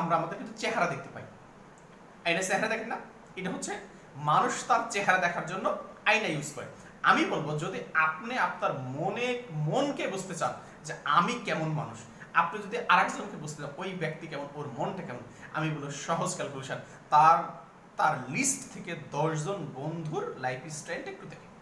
আমরা আমাদের কিন্তু চেহারা দেখতে পাই। আয়না চেহারা দেখেন না? এটা হচ্ছে মানুষ তার চেহারা দেখার জন্য আয়না ইউজ করে। আমি বলব, যদি আপনি আপনার মনে, মনকে বুঝতে চান যে আমি কেমন মানুষ, আপনি যদি আরেকজনকে বুঝতে চান, ওই ব্যক্তি কেমন, ওর মনটা কেমন, আমি বলব সহজ ক্যালকুলেশন তার তার লিস্ট থেকে দশজন বন্ধুর লাইফ স্টাইলটা একটু দেখেন।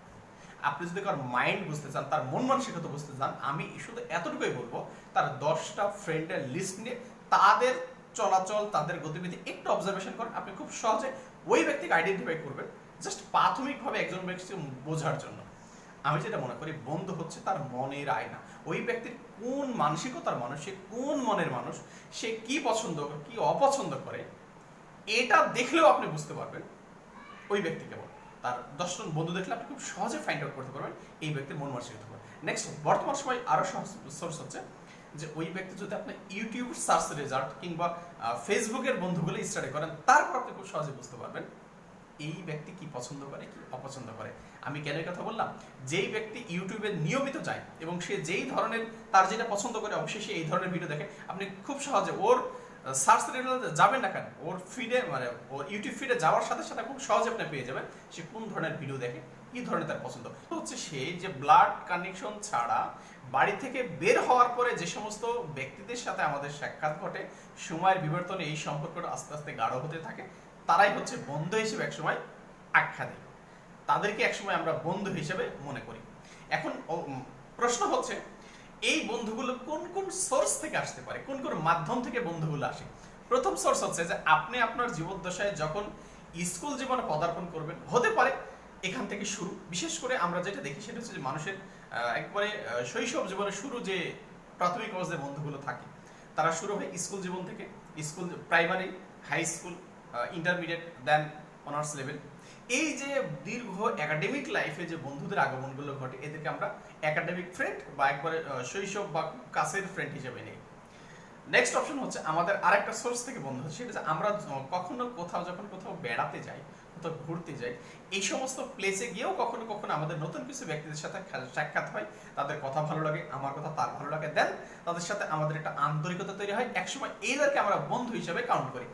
আপনি যদি কার মাইন্ড বুঝতে চান, তার মন মানসিকতা বুঝতে চান, আমি শুধু এতটুকুই বলব, তার দশটা ফ্রেন্ডের লিস্ট নিয়ে তাদের চলাচল, তাদের গতিবিধি একটু অবজারভেশন করেন। আপনি খুব সহজে ওই ব্যক্তিকে আইডেন্টিফাই করবেন জাস্ট প্রাথমিকভাবে একজন ব্যক্তি বোঝার জন্য। আমি যেটা মনে করি, বন্ধু হচ্ছে তার মনের আয়না। ওই ব্যক্তির কোন মানসিকতার মানুষ, সে কোন মনের মানুষ, সে কি পছন্দ, কি অপছন্দ করে, এটা দেখলেও আপনি বুঝতে পারবেন ওই ব্যক্তি কেমন। তার দশজন বন্ধু দেখলে আপনি খুব সহজে ফাইন্ড আউট করতে পারবেন, এই ব্যক্তির মন মানসিকতা নেক্সট বর্তমান সময় আরও সহজ সোর্স হচ্ছে যে ওই ব্যক্তি যদি আপনি ইউটিউব সার্চ রেজাল্ট কিংবা ফেসবুকের বন্ধুগুলো স্টাডি করেন, তারপর আপনি খুব সহজে বুঝতে পারবেন এই ব্যক্তি কি পছন্দ করে, কি অপছন্দ করে। আমি কেন কথা বললাম? যেই ব্যক্তি ইউটিউবে নিয়মিত যায় এবং সে যেই ধরনের তার যেটা পছন্দ করে, অবশ্যই সে এই ধরনের ভিডিও দেখে। আপনি খুব সহজে ওর সার্চ রেজাল্টে যাবেন না কেন? ওর ফিডে মানে ওর ইউটিউব ফিডে যাওয়ার সাথে সাথে খুব সহজে আপনি পেয়ে যাবেন। সে কোন ধরনের ভিডিও দেখে কি ধরনের তার পছন্দ। হচ্ছে সে যে ব্লাড কানেকশন ছাড়া বাড়ি থেকে বের হওয়ার পরে যে সমস্ত ব্যক্তিদের সাথে আমাদের সাক্ষাৎ ঘটে, সময়ের বিবর্তনে এই সম্পর্কটা আস্তে আস্তে গাঢ় হতে থাকে, তারাই হচ্ছে বন্ধু হিসেবে একসময় আখ্যা দেয়। তাদেরকে একসময় আমরা বন্ধু হিসেবে মনে করি। এখন প্রশ্ন হচ্ছে, এই বন্ধুগুলো কোন কোন সোর্স থেকে আসতে পারে? কোন কোন মাধ্যম থেকে বন্ধুগুলো আসে? প্রথম সোর্স হচ্ছে যে আপনি আপনার জীবদ্দশায় যখন স্কুল জীবনে পদার্পণ করবেন, হতে পারে এখান থেকে শুরু। বিশেষ করে আমরা যেটা দেখি সেটা হচ্ছে যে মানুষের একবারে শৈশব জীবনের শুরু যে প্রাথমিক অবস্থায় বন্ধুগুলো থাকে, তারা শুরু হয় স্কুল জীবন থেকে। School primary, high school intermediate, then honours level. এই যে দীর্ঘ একাডেমিক লাইফে যে বন্ধুদের আগমনগুলো ঘটে, এদেরকে আমরা একাডেমিক ফ্রেন্ড বা একবারে শৈশব বা কাছের ফ্রেন্ড হিসেবে নিই। নেক্সট অপশন হচ্ছে আমাদের আরেকটা সোর্স থেকে বন্ধু হচ্ছে, সেটা আমরা কখনো কোথাও যখন কোথাও বেড়াতে যাই কোথাও ঘুরতে যাই এই সমস্ত প্লেসে গিয়েও কখনো কখনো আমাদের নতুন কিছু ব্যক্তিদের সাথে সাক্ষাৎ হয়। তাদের কথা ভালো লাগে, আমার কথা তার ভালো লাগে। দেন তাদের সাথে আমাদের একটা আন্তরিকতা তৈরি হয়। একসময় এইদেরকে আমরা বন্ধু হিসেবে কাউন্ট করি।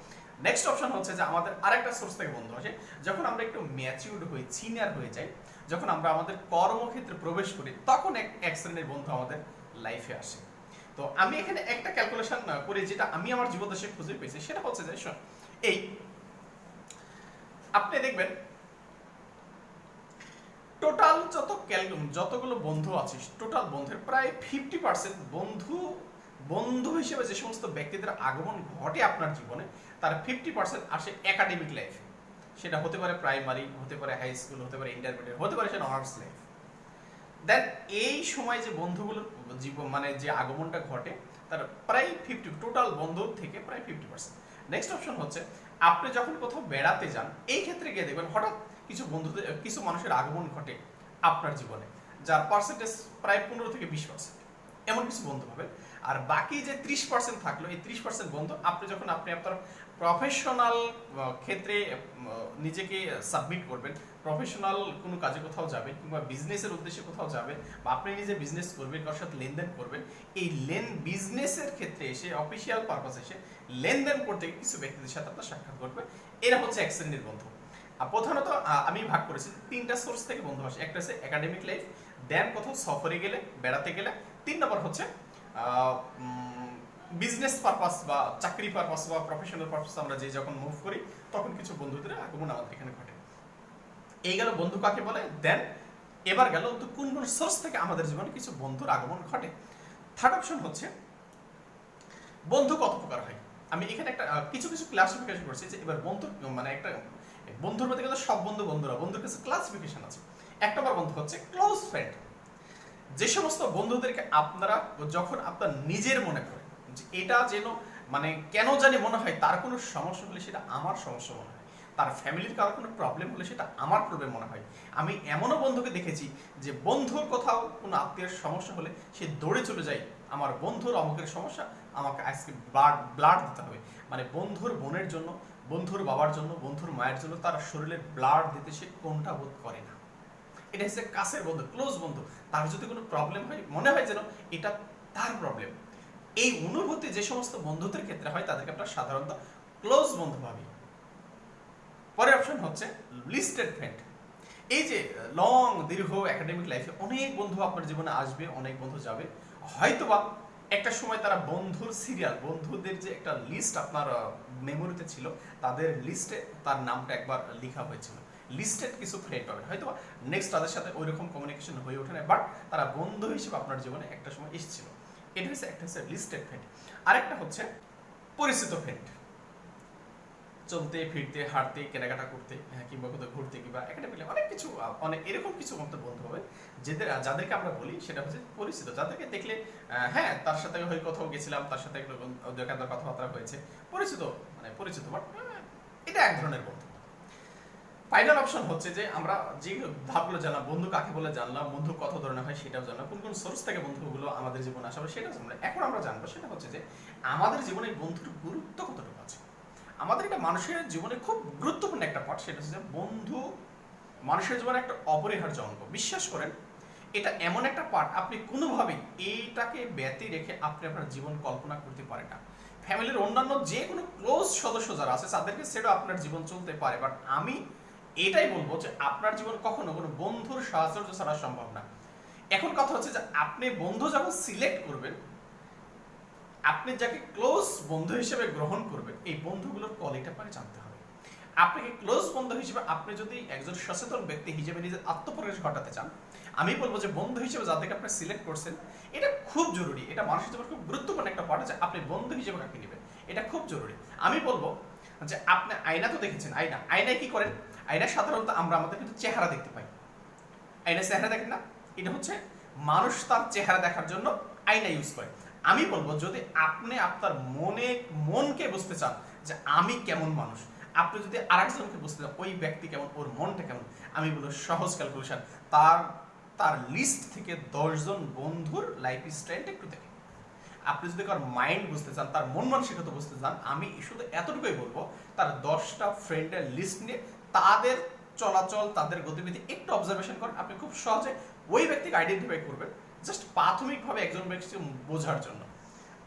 নেক্সট অপশন হচ্ছে যে আমাদের আরেকটা সোর্স থেকে বন্ধু আসে। যখন আমরা একটু ম্যাচিউর্ড হই সিনিয়র হয়ে যাই, যখন আমরা আমাদের কর্মক্ষেত্রে প্রবেশ করি, তখন এক এক শ্রেণির বন্ধু আমাদের লাইফে আসে। তো আমি এখানে একটা ক্যালকুলেশন করি যেটা আমি আমার জীবদ্দশায় খুঁজে পেয়েছি। সেটা হচ্ছে যে এই আপনি দেখবেন টোটাল যত যতগুলো বন্ধু আছে টোটাল বন্ধুর প্রায় ফিফটি পার্সেন্ট বন্ধু বন্ধু হিসেবে যে সমস্ত ব্যক্তিদের আগমন ঘটে আপনার জীবনে, তার ফিফটি পার্সেন্ট আসে একাডেমিক লাইফে সেটা হতে পারে প্রাইমারি হতে পারে হাই স্কুল হতে পারে ইন্টারমিডিয়েট হতে পারে সেটা অনার্স লাইফ দেন এই সময় যে বন্ধুগুলোর জীবন মানে যে আগমনটা ঘটে, তার প্রায় ফিফটি টোটাল বন্ধুর থেকে প্রায় ফিফটি পার্সেন্ট নেক্সট অপশন হচ্ছে আপনি যখন কোথাও বেড়াতে যান, এই ক্ষেত্রে গিয়ে দেখবেন হঠাৎ কিছু বন্ধুদের, কিছু মানুষের আগমন ঘটে আপনার জীবনে, যার পার্সেন্টেজ প্রায় পনেরো থেকে বিশ পার্সেন্ট এমন কিছু বন্ধু পাবেন। আর বাকি যে ত্রিশ পার্সেন্ট থাকল, এই ত্রিশ পার্সেন্ট বন্ধু, আপনি যখন আপনি আপনার প্রফেশনাল ক্ষেত্রে নিজেকে সাবমিট করবেন প্রফেশনাল কোনো কাজে কোথাও যাবেন কিংবা বিজনেসের উদ্দেশ্যে কোথাও যাবেন বা আপনি নিজে বিজনেস করবেন, কারোর সাথে লেনদেন করবেন, এই লেন বিজনেসের ক্ষেত্রে এসে অফিসিয়াল পারপাস এসে লেনদেন করতে কিছু ব্যক্তিদের সাথে আপনার সাক্ষাৎ করবে এরা হচ্ছে এক শ্রেণির বন্ধু। আর প্রধানত আমি ভাগ করেছি তিনটা সোর্স থেকে বন্ধু আসে। একটা হচ্ছে একাডেমিক লাইফ দেন কোথাও সফরে গেলে, বেড়াতে গেলে। তিন নম্বর হচ্ছে বিজনেস পারপাস বা চাকরি পারপাস বা প্রফেশনাল পারপাস আমরা যে যখন মুভ করি, তখন কিছু বন্ধুদের আগমন আমাদের এখানে ঘটে। এই গেল বন্ধু কাকে বলে? দেন এবার গেল তো কোন কোন সোর্স থেকে আমাদের জীবনে কিছু বন্ধুর আগমন ঘটে? থার্ড অপশন হচ্ছে, বন্ধু কত প্রকার হয়? আমি এখানে একটা কিছু কিছু ক্লাসিফিকেশন করছি যে এবার বন্ধু মানে একটা, বন্ধুর মধ্যে গেলে সব বন্ধু বন্ধুরা, বন্ধুর কাছে ক্লাসিফিকেশন আছে। এক নম্বর বন্ধু হচ্ছে ক্লোজ ফ্রেন্ড যে সমস্ত বন্ধুদেরকে আপনারা যখন আপনার নিজের মনে করেন যে এটা যেন মানে কেন জানি মনে হয় তার কোনো সমস্যা হলে সেটা আমার সমস্যা মনে হয়। তার ফ্যামিলির কারও কোনো প্রবলেম হলে সেটা আমার প্রবলেম মনে হয়। আমি এমনও বন্ধুকে দেখেছি যে বন্ধুর কোথাও কোনো আত্মীয়ের সমস্যা হলে সে দৌড়ে চলে যায় আমার বন্ধুর অমুকের সমস্যা, আমাকে আজকে ব্লাড ব্লাড দিতে হবে। মানে বন্ধুর বোনের জন্য, বন্ধুর বাবার জন্য, বন্ধুর মায়ের জন্য তার শরীরের ব্লাড দিতে সে কোনটা বোধ করে না। এটা হচ্ছে কাছের বন্ধু ক্লোজ বন্ধু। তার যদি কোনো প্রবলেম হয়, মনে হয় যেন এটা তার প্রবলেম এই অনুভূতি যে সমস্ত বন্ধুত্বের ক্ষেত্রে হয়, তাদেরকে আমরা সাধারণত ক্লোজ বন্ধু ভাবি। পরের অপশন হচ্ছে লিস্টেড ফ্রেন্ড এই যে লং দীর্ঘ একাডেমিক লাইফে অনেক বন্ধু আপনার জীবনে আসবে, অনেক বন্ধু যাবে। হয়তোবা একটা সময় তারা বন্ধুর সিরিয়াল বন্ধুদের যে একটা লিস্ট আপনার মেমোরিতে ছিল, তাদের লিস্টে তার নামটা একবার লেখা হয়েছিল। লিস্টেড কিছু ফ্রেন্ড পাবেন। হয়তো নেক্সট তাদের সাথে ওই রকম কমিউনিকেশন হয়ে ওঠে না বাট তারা বন্ধু হিসেবে আপনার জীবনে একটা সময় এসেছিল। এটা হচ্ছে, একটা হচ্ছে লিস্টেড ফ্রেন্ড আরেকটা হচ্ছে পরিচিত ফ্রেন্ড চলতে ফিরতে হাঁটতে কেনাকাটা করতে হ্যাঁ, কিংবা কোথাও ঘুরতে কিংবা একাডেমিক অনেক কিছু অনেক এরকম কিছু মতো বন্ধু হবে যাদের যাদেরকে আমরা বলি সেটা হচ্ছে পরিচিত। যাদেরকে দেখলে হ্যাঁ তার সাথে হয়ে কোথাও গেছিলাম তার সাথে একটু দু কথাবার্তা হয়েছে। পরিচিত মানে পরিচিত বাট এটা এক ধরনের বন্ধু। ফাইনাল অপশন হচ্ছে যে আমরা যে ধাপগুলো জানলাম বন্ধু কাকে বলে জানলাম বন্ধু কত ধরনের হয় সেটাও জানলাম কোন কোন সোর্স থেকে বন্ধুগুলো আমাদের জীবনে আসা হবে সেটাও জানলাম। এখন আমরা জানব সেটা হচ্ছে যে আমাদের জীবনে বন্ধুর গুরুত্ব কতটুকু আছে? আমাদের এটা মানুষের জীবনে খুব গুরুত্বপূর্ণ একটা পার্ট সেটা হচ্ছে বন্ধু মানুষের জীবনে একটা অপরিহার্য অঙ্গ। বিশ্বাস করেন, এটা এমন একটা পার্ট আপনি কোনোভাবেই এইটাকে ব্যতি রেখে আপনি আপনার জীবন কল্পনা করতে পারেন না। ফ্যামিলির অন্যান্য যে কোনো ক্লোজ সদস্য যারা আছে, তাদেরকে সেটাও আপনার জীবন চলতে পারে। বাট আমি এটাই বলব যে আপনার জীবন কখনো কোনো বন্ধুর সাহায্য ছাড়া সম্ভব না। এখন কথা হচ্ছে যে আপনি বন্ধু যখন সিলেক্ট করবেন আপনি যাকে ক্লোজ বন্ধু হিসেবে গ্রহণ করবেন, এই বন্ধুগুলোর কোয়ালিটি আপনাকে জানতে হবে। আপনাকে ক্লোজ বন্ধু হিসেবে আপনি যদি একজন সচেতন ব্যক্তি হিসেবে নিজের আত্মপ্রকাশ ঘটাতে চান, আমি বলব যে বন্ধু হিসেবে যাদেরকে আপনি সিলেক্ট করছেন, এটা খুব জরুরি। এটা মানুষের জীবনে খুব গুরুত্বপূর্ণ একটা পার্ট আছে আপনি বন্ধু হিসেবে কাকে নেবেন, এটা খুব জরুরি। আমি বলব যে আপনি আয়না তো দেখেছেন, আয়না। আয়নায় কি করেন? আয়নায় সাধারণত আমরা আমাদের কিন্তু চেহারা দেখতে পাই। আয়নায় চেহারা দেখেন না? এটা হচ্ছে মানুষ তার চেহারা দেখার জন্য আয়না ইউজ করে। আমি বলব, যদি আপনি আপনার মনে, মনকে বুঝতে চান যে আমি কেমন মানুষ, আপনি যদি আরেকজনকে বুঝতে চান, ওই ব্যক্তি কেমন, ওর মনটা কেমন, আমি বলব সহজ ক্যালকুলেশন তার তার লিস্ট থেকে দশজন বন্ধুর লাইফ স্টাইলটা একটু দেখেন। আপনি যদি কার মাইন্ড বুঝতে চান, তার মন মানসিকতা বুঝতে চান, আমি শুধু এতটুকুই বলব, তার দশটা ফ্রেন্ডের লিস্ট নিয়ে তাদের চলাচল, তাদের গতিবিধি একটু অবজারভেশন করেন, আপনি খুব সহজে ওই ব্যক্তিকে আইডেন্টিফাই করবেন। জাস্ট প্রাথমিকভাবে একজন ব্যক্তিকে বোঝার জন্য।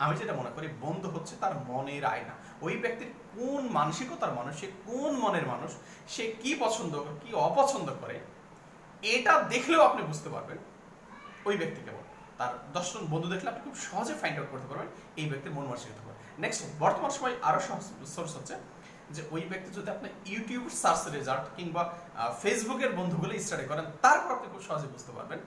আমি যেটা মনে করি, বন্ধু হচ্ছে তার মনের আয়না। ওই ব্যক্তির কোন মানসিকতার মানুষ, সে কোন মনের মানুষ, সে কি পছন্দ করে কি অপছন্দ করে, এটা দেখলেও আপনি বুঝতে পারবেন ওই ব্যক্তি কেমন। তার দশজন বন্ধু দেখলে আপনি খুব সহজে ফাইন্ড আউট করতে পারবেন এই ব্যক্তির মন মানসিকতা নেক্সট বর্তমান সময় আরও সহজ সোর্স হচ্ছে যে ওই ব্যক্তি যদি আপনি ইউটিউব সার্চ রেজাল্ট কিংবা ফেসবুকের বন্ধুগুলো স্টাডি করেন, তারপর আপনি খুব সহজে বুঝতে পারবেন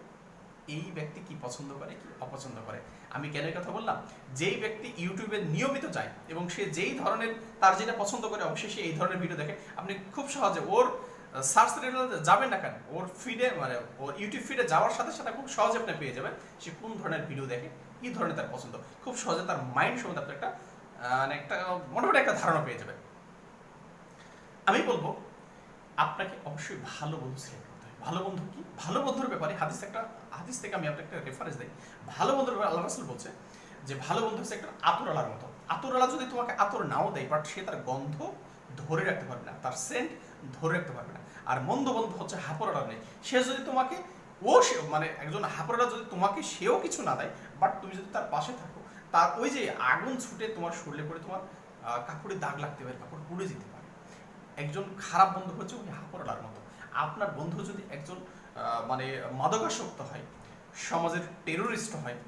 এই ব্যক্তি কি পছন্দ করে কি অপছন্দ করে? আমি কেন কথা বললাম? যেই ব্যক্তি ইউটিউবে নিয়মিত যায় এবং সে যেই ধরনের তার যেটা পছন্দ করে অবশ্যই সে এই ধরনের ভিডিও দেখে। আপনি খুব সহজে ওর সার্চ যাবেন না কেন? ওর ফিডে মানে ওর ইউটিউব ফিডে যাওয়ার সাথে সাথে খুব সহজে আপনি পেয়ে যাবেন সে কোন ধরনের ভিডিও দেখে, কি ধরনের তার পছন্দ। খুব সহজে তার মাইন্ড সম্বন্ধে আপনি একটা মানে একটা মোটামুটি একটা ধারণা পেয়ে যাবেন। আমি বলব, আপনাকে অবশ্যই ভালো বন্ধু সিলেক্ট ভালো বন্ধু কি? ভালো বন্ধুর ব্যাপারে হাদিস একটা, হাদিস থেকে আমি আপনাকে একটা রেফারেন্স দিই। ভালো বন্ধুর ব্যাপারে আল্লাহ রাসুল বলছে যে, ভালো বন্ধু হচ্ছে একটা আতরালার মতো। আতরালা যদি তোমাকে আতর নাও দেয় বাট সে তার গন্ধ ধরে রাখতে পারবে না, তার সেন্ট ধরে রাখতে পারবে না। আর মন্দ বন্ধু হচ্ছে হাপরালা নেই সে যদি তোমাকে, ও সে মানে একজন হাপরালা যদি তোমাকে সেও কিছু না দেয় বাট তুমি যদি তার পাশে থাকো, তার ওই যে আগুন ছুটে তোমার শরীরে পড়ে তোমার কাপড়ে দাগ লাগতে পারে, কাপড় পুড়ে যেতে পারে। একজন খারাপ বন্ধু হচ্ছে ওই হাপড়ার মতো। আপনার বন্ধু যদি একজন মানে মাদকাসক্ত হয়, সমাজের টেরোরিস্ট হয়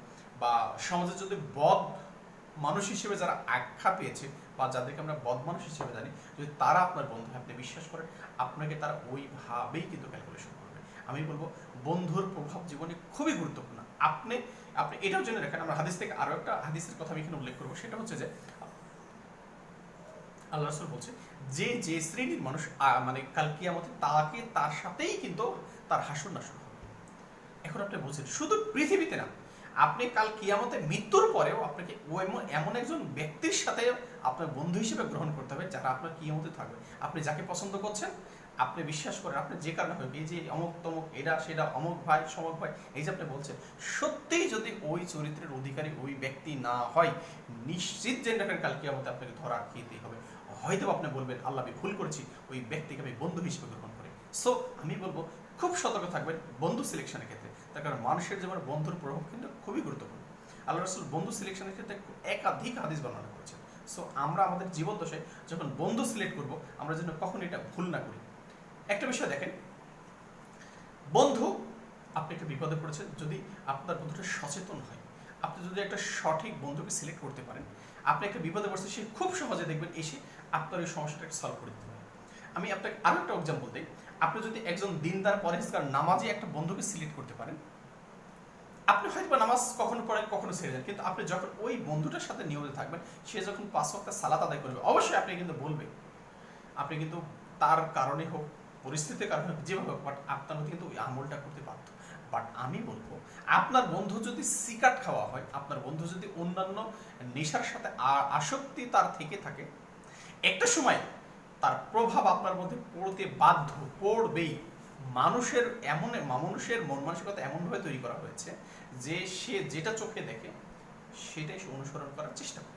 বা সমাজে যদি বদ মানুষ হিসেবে যারা আখ্যা পেয়েছে বা যাদেরকে আমরা বদ মানুষ হিসেবে জানি, যদি তারা আপনার বন্ধু আপনি বিশ্বাস করেন আপনাকে তারা ওইভাবেই কিন্তু ক্যালকুলেশন করবে। আমি বলব, বন্ধুর প্রভাব জীবনে খুবই গুরুত্বপূর্ণ। আপনি আপনি এটাও জেনে রাখেন, আমরা হাদিস থেকে আরও একটা হাদিসের কথা আমি এখানে উল্লেখ করব, সেটা হচ্ছে যে আল্লাহ রসুল বলছে, যে যে শ্রেণির মানুষ মানে কাল কিয়ামতে তাকে তার সাথেই কিন্তু তার হাসুর নাসুর হবে। এখন আপনি বলছেন, শুধু পৃথিবীতে না, আপনি কাল কিয়ামতে মৃত্যুর পরেও আপনাকে এমন একজন ব্যক্তির সাথে আপনার বন্ধু হিসেবে গ্রহণ করতে হবে যারা আপনার কিয়ামতে থাকবে। আপনি যাকে পছন্দ করছেন, আপনি বিশ্বাস করেন, আপনি যে কারণে হবে এই যে অমুক তমুক, এরা সেটা অমুক ভাই, সমক ভাই, এই যে আপনি বলছেন, সত্যিই যদি ওই চরিত্রের অধিকারী ওই ব্যক্তি না হয়, নিশ্চিত জেনে রাখেন কাল কিয়ামতে আপনাকে ধরা খেতেই হবে। হয়তো আপনি বলবেন, আল্লাহ, আমি ভুল করেছি, ওই ব্যক্তিকে আমি বন্ধু হিসেবে গ্রহণ করি। সো আমি বলব, খুব সতর্ক থাকবেন বন্ধু সিলেকশনের ক্ষেত্রে। তার কারণ মানুষের জীবনে বন্ধুর প্রভাব কিন্তু খুবই গুরুত্বপূর্ণ। আল্লাহ রসুল বন্ধু সিলেকশনের ক্ষেত্রে একাধিক হাদিস বর্ণনা করেছেন। সো আমরা আমাদের জীবন দশায় যখন বন্ধু সিলেক্ট করব, আমরা যেন কখনো এটা ভুল না করি। একটা বিষয় দেখেন, বন্ধু আপনি একটা বিপদে পড়েছেন, যদি আপনার বন্ধুটা সচেতন হয়। আপনি যদি একটা সঠিক বন্ধুকে সিলেক্ট করতে পারেন, আপনি একটা বিপদে পড়ছে সে খুব সহজে দেখবেন, এসে আপনার এই সমস্যাটাকে সলভ করে দিতে পারে আমি আপনাকে আরও একটা এক্সাম্পল দিই। আপনি যদি একজন দিনদার পরেজগার নামাজি একটা বন্ধুকে সিলেক্ট করতে পারেন, আপনি হয়তো নামাজ কখনো পড়েন কখনো ছেড়ে যান কিন্তু আপনি যখন ওই বন্ধুটার সাথে নিয়মিত থাকবেন, সে যখন পাঁচ ওয়াক্ত সালাত আদায় করবে, অবশ্যই আপনি কিন্তু বলবেন আপনি কিন্তু তার কারণে হোক, পরিস্থিতির কারণে হোক, যেভাবে হোক বাট আপনার কিন্তু ওই আমলটা করতে বাধ্য। বাট আমি বলব, আপনার বন্ধু যদি সিকাট খাওয়া হয়, আপনার বন্ধু যদি অন্যান্য নেশার সাথে আসক্তি তার থেকে থাকে একটা সময় তার প্রভাব আপনার মধ্যে পড়তে বাধ্য, পড়বেই। মানুষের এমন, মানুষের মন মানসিকতা এমনভাবে তৈরি করা হয়েছে যে সে যেটা চোখে দেখে সেটাই সে অনুসরণ করার চেষ্টা করে।